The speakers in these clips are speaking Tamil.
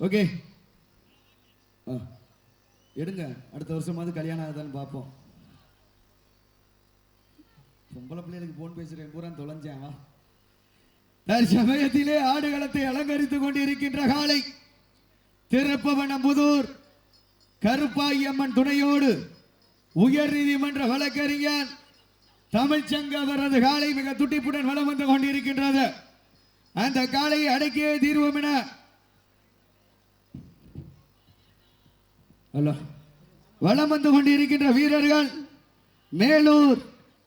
ஓகே. ஆ எடுங்க. அடுத்த வருஷமாவது கல்யாணம் ஆகுதான்னு பார்ப்போம். பொம்பளை பிள்ளைகளுக்கு போன் பேசுறேன். பூரா தொலைஞ்சேன். வா. தற்சமயத்திலே ஆடுகளத்தை அலங்கரித்துக் கொண்டிருக்கின்ற காலை திருப்பவனம்புதூர் கருப்பாயம்மன் துணையோடு உயர் நீதிமன்ற வழக்கறிஞர் தமிழ்ச்சங்க அவரது காலை மிக துட்டிப்புடன் வளம் வந்து கொண்டிருக்கின்றது. அந்த காலையை அடக்கியே தீர்வோம் என அல்ல வலம் வந்து கொண்டிருக்கின்ற வீரர்கள் மேலூர்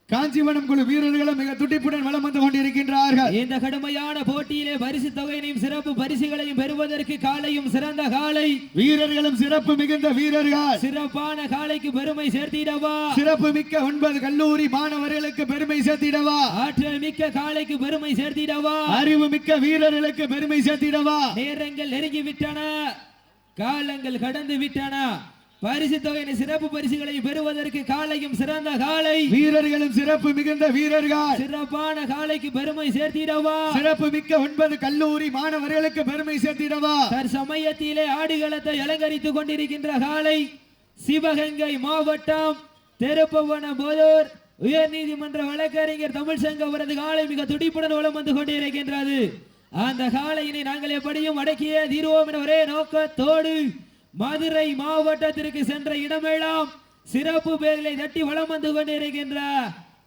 காஞ்சிபுரம் குழு வீரர்களும் மிக துட்டிப்புடன் வலம் வந்து கொண்டிருக்கின்றார்கள். இந்த கடுமையான போட்டியிலே பரிசு தொகையினையும் சிறப்பு பரிசுகளையும் பெறுவதற்கு காலையும் சிறந்த காலை. வீரர்களும் சிறப்பு மிகுந்த வீரர்கள். சிறப்பான காலைக்கு பெருமை சேர்த்திடவா? சிறப்பு மிக்க ஒன்பது கல்லூரி மாணவர்களுக்கு பெருமை சேர்த்திடவா? ஆற்றல் மிக்க காலைக்கு பெருமை சேர்த்திடவா? அறிவு மிக்க வீரர்களுக்கு பெருமை சேர்த்திடவா? நேரங்கள் நெருங்கி விட்டன காலங்கள் கடந்து விட்டன. பரிசு தொகையினை சிறப்பு பரிசுகளை பெறுவதற்கு காலையும் சிறந்த காலை. வீரர்களும் சிறப்பு மிகுந்த வீரர்கள். சிறப்பான காலைக்கு பெருமை சேர்த்திடவா. சிறப்பு மிக்க ஒன்பது கல்லூரி மாணவர்களுக்கு பெருமை சேர்த்திடவா. தற்சமயத்திலே ஆடுகளத்தை அலங்கரித்துக் கொண்டிருக்கின்ற காலை சிவகங்கை மாவட்டம் திருப்பவனம் போதூர் உயர் நீதிமன்ற வழக்கறிஞர் தமிழ்சங்க அவரது காலை மிக துடிப்புடன் வலம் வந்து கொண்டிருக்கின்றது. அந்த காலையினை நாங்கள் எப்படியும் அடக்கியே தீர்வோம் என ஒரே நோக்கத்தோடு மதுரை மாவட்டத்திற்கு சென்ற இடமெல்லாம் சிறப்பு பேர்களை தட்டி வலம் வந்து கொண்டிருக்கின்ற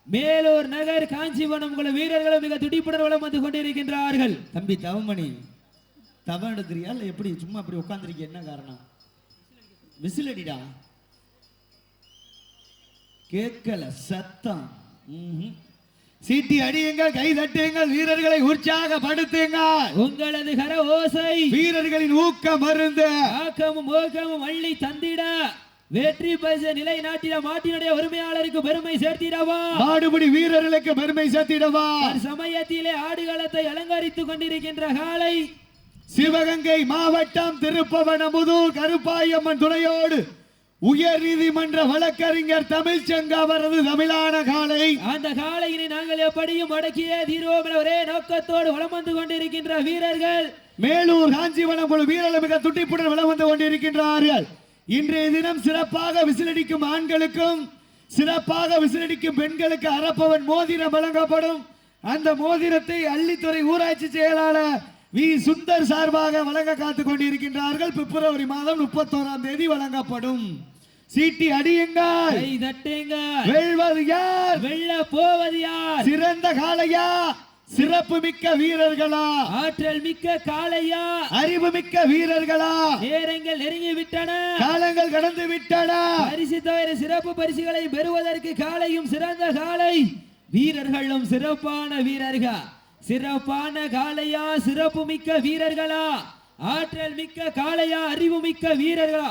மேலூர் நகர் காஞ்சிபுரம் குல வீரர்களும் மிக துடிப்புடன் வளம் வந்து கொண்டிருக்கின்றார்கள். தம்பி தவமணி தவம் எடுக்கிறியா? இல்லை எப்படி சும்மா அப்படி உட்காந்துருக்க என்ன காரணம்? விசில் அடிடா கேட்கல சத்தம். ம் சீட்டி அடியுங்கள் கை தட்டுங்கள் வீரர்களை உற்சாகப்படுத்துங்கள். உங்களது கர ஓசை வீரர்களின் ஊக்க மருந்து ஆக்கமும் ஓக்கமும் அள்ளி தந்திட. வெற்றி பரிசு நிலை நாட்டிட மாட்டினுடைய உரிமையாளருக்கு பெருமை சேர்த்திடவா? மாடுபிடி வீரர்களுக்கு பெருமை சேர்த்திடவா? சமயத்திலே ஆடுகளத்தை அலங்கரித்துக் கொண்டிருக்கின்ற காலை சிவகங்கை மாவட்டம் திருப்பவனமுதூர் கருப்பாயம்மன் துணையோடு உயர் நீதிமன்ற வழக்கறிஞர் தமிழ்ச்சங்க அவரது தமிழான காலை. அந்த காலையினை நாங்கள் எப்படியும் அடக்கிய தீர்வோம் என ஒரே நோக்கத்தோடு வலம் வந்து கொண்டிருக்கின்ற வீரர்கள். மேலூர் காஞ்சிவனம் குழு வீரர்கள் மிக துட்டிப்புடன் வலம் வந்து கொண்டிருக்கின்றார்கள். இன்றைய தினம் சிறப்பாக விசிலடிக்கும் ஆண்களுக்கும் சிறப்பாக விசிலடிக்கும் பெண்களுக்கு அரப்பவன் மோதிரம் வழங்கப்படும். அந்த மோதிரத்தை அள்ளித்துறை ஊராட்சி செயலாளர் வி சுந்தர் சார்பாக வழங்க காத்துக் கொண்டிருக்கின்றார்கள். பிப்ரவரி மாதம் முப்பத்தோராம் தேதி வழங்கப்படும். சீட்டி அடியுங்கள். கை தட்டுங்க வெல்வது யார்? வெல்ல போவது யார்? சிறந்த காளையா? சிறப்பு மிக்க வீரர்களா? ஆற்றல் மிக்க காளையா? அறிவு மிக்க வீரர்களா? நேரங்கள் நெருங்கி விட்டன. காலங்கள் கடந்து விட்டன. பரிசு தவிர சிறப்பு பரிசுகளை பெறுவதற்கு காலையும் சிறந்த காலை வீரர்களும் சிறப்பான வீரர்கள். சிறப்பான காளையா சிறப்பு மிக்க வீரர்களா ஆற்றல் மிக்க காளையா அறிவு மிக்க வீரர்களா.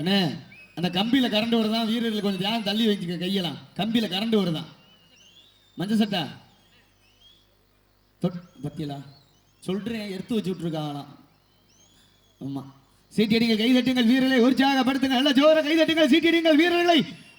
அண்ணே அந்த கம்பியில் கரண்ட் வருதான் வீரர்கள் கொஞ்சம் தியானம் தள்ளி வைச்சுக்க கையெல்லாம். கம்பியில் கரண்ட் வருதான் மஞ்ச சட்டை. தொட் பத்தியலா சொல்றேன் எடுத்து வச்சு விட்டுருக்காங்களாம் ஆமா. சீட்டியடிங்கள் கைதட்டுங்கள் வீரர்களை உற்சாகப்படுத்துங்கள். நல்ல ஜோர கைதட்டுங்கள் சீட்டியடிங்கள் வீரர்களை.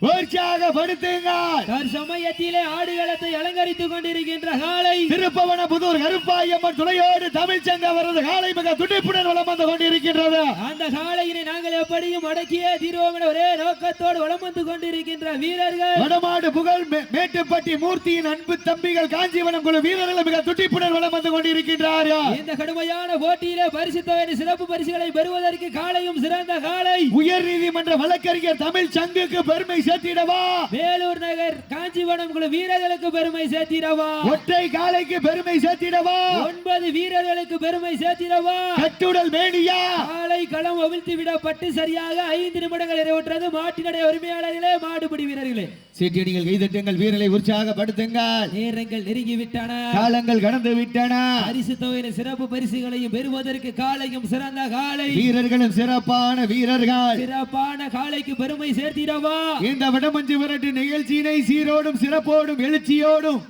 உற்சாகப்படுத்துங்கள் சமயத்திலே ஆடுகளத்தை அலங்கரித்துக் கொண்டிருக்கின்ற காலை திருப்பவன புதூர் கருப்பாயம்மன் துணையோடு தமிழ் சங்க அவரது காலை மிக துடிப்புடன் வளம் வந்து கொண்டிருக்கின்றது. அந்த காளையினை நாங்கள் எப்படியும் அடக்கியே தீர்வோம் ஒரே நோக்கத்தோடு வலம் வந்து கொண்டிருக்கின்ற வீரர்கள். வடமாடு புகழ் மேட்டுப்பட்டி மூர்த்தியின் அன்பு தம்பிகள் காஞ்சிவனம் குழு வீரர்கள் மிக துடிப்புடன் வளம் வந்து கொண்டிருக்கின்றார்கள். இந்த கடுமையான போட்டியிலே பரிசு தொகை சிறப்பு பரிசுகளை பெறுவதற்கு காளையும் சிறந்த காளை. உயர் நீதிமன்ற வழக்கறிஞர் தமிழ் சங்குக்கு பெருமை சேர்த்திடவா. வேலூர் நகர் காஞ்சிபுரம் குழு வீரர்களுக்கு பெருமை சேர்த்திடவா. ஒற்றை காலைக்கு பெருமை சேர்த்திடவா. ஒன்பது வீரர்களுக்கு பெருமை சேர்த்திடவா. கட்டுடல் மேனியா. காலை களம் அவிழ்த்து விடப்பட்டு சரியாக ஐந்து நிமிடங்கள் நிறைவுற்றது. மாட்டினுடைய உரிமையாளர்களே மாடுபிடி வீரர்களே. சீட்டியடிகள் கைதட்டுங்கள். வீரரை உற்சாகப்படுத்துங்கள். நேரங்கள் நெருங்கிவிட்டன. காலங்கள் கடந்து விட்டன. பரிசு தொகையின் சிறப்பு பரிசுகளையும் பெறுவதற்கு காலையும் சிறந்த காலை வீரர்களும் சிறப்பான வீரர்கள். சிறப்பான காலைக்கு பெருமை சேர்த்திடவா. இந்த விடமஞ்சு விரட்டு நிகழ்ச்சியினை சீரோடும் சிறப்போடும் எழுச்சியோடும்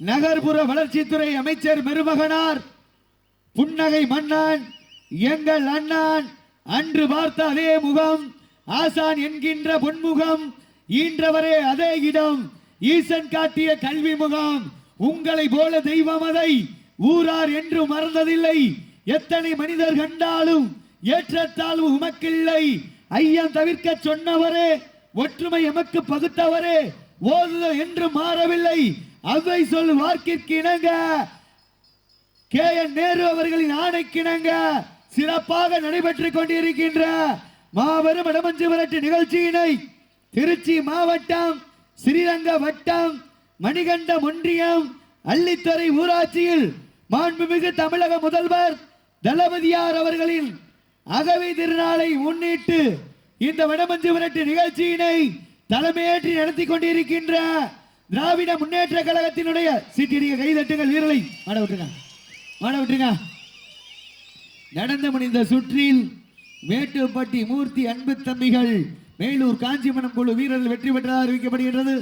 நகர்ப்புற வளர்ச்சித்துறை அமைச்சர் மருமகனார் புன்னகை மன்னான் எங்கள் அண்ணான் அன்று பார்த்த அதே முகம் ஆசான் என்கின்ற பொன்முகம் ஈன்றவரே அதே இடம் ஈசன் காட்டிய கல்வி முகாம். உங்களை போல தெய்வம் அதை ஊரார் என்று மறந்ததில்லை. எத்தனை மனிதர் கண்டாலும் ஏற்றத்தாழ்வு உமக்கில்லை. ஐயம் தவிர்க்க சொன்னவரே ஒற்றுமை எமக்கு பகுத்தவரே ஓதுதல் என்று மாறவில்லை. அவை சொல் வாக்கிற்கு இணங்க. கே. என். நேரு அவர்களின் ஆணைக்கிணங்க சிறப்பாக நடைபெற்றுக் கொண்டிருக்கின்ற மாபெரும் இடமஞ்சு விரட்டு நிகழ்ச்சியினை திருச்சி மாவட்டம் ஸ்ரீரங்க வட்டம் மணிகண்டம் ஒன்றியம் அள்ளித்துறை ஊராட்சியில் மாண்புமிகு தமிழக முதல்வர் தளபதியார் அவர்களின் அகவை திருநாளை முன்னிட்டு இந்த வடமஞ்சு விரட்டு நிகழ்ச்சியினை தலைமையேற்றி நடத்தி கொண்டிருக்கின்ற திராவிட முன்னேற்ற கழகத்தினுடைய சீட்டிடிய கைதட்டுங்கள் வீரலை ஆட விட்டுருங்க. மாட விட்டுருங்க. நடந்து முடிந்த சுற்றில் மேட்டுப்பட்டி மூர்த்தி அன்பு தம்பிகள் மேலூர் காஞ்சிமணம் குழு வீரர்கள் வெற்றி பெற்றதாக அறிவிக்கப்படுகின்றது.